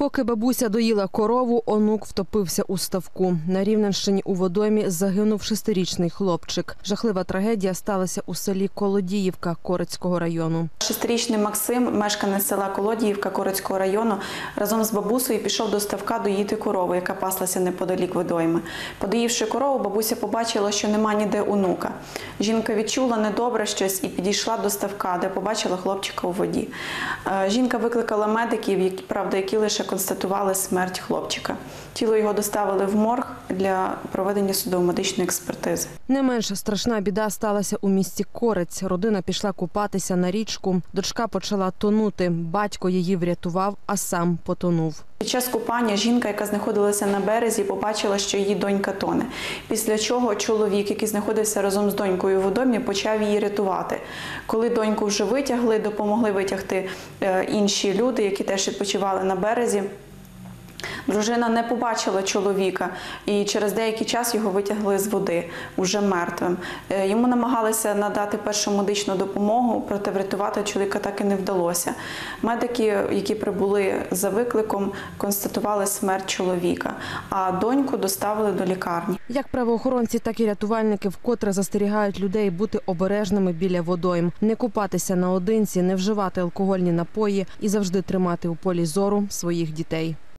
Поки бабуся доїла корову, онук втопився у ставку. На Рівненщині у водоймі загинув шестирічний хлопчик. Жахлива трагедія сталася у селі Колодіївка Корецького району. Шестирічний Максим, мешканець села Колодіївка Корицького району, разом з бабусею пішов до ставка доїти корову, яка паслася неподалік водойми. Подоївши корову, бабуся побачила, що нема ніде онука. Жінка відчула недобре щось і підійшла до ставка, де побачила хлопчика у воді. Е, Жінка викликала медиків, які правда, які лише констатували смерть хлопчика. Тіло його доставили в морг для проведення судово-медичної експертизи. Не менш страшна біда сталася у місті Корець. Родина пішла купатися на річку. Дочка почала тонути. Батько її врятував, а сам потонув. Під час купання жінка, яка знаходилася на березі, побачила, що її донька тоне. Після чого чоловік, який знаходився разом з донькою в водомі, почав її рятувати. Коли доньку вже витягли, допомогли витягти е, інші люди, які теж відпочивали на березі. Дружина не побачила чоловіка і через деякий час його витягли з води уже мертвим. Е, Йому намагалися надати першу медичну допомогу, проте врятувати чоловіка так і не вдалося. Медики, які прибули за викликом, констатували смерть чоловіка, а доньку доставили до лікарні. Як правоохоронці, так і рятувальники вкотре застерігають людей бути обережними біля водойм, не купатися наодинці, не вживати алкогольні напої і завжди тримати у полі зору своїх дітей.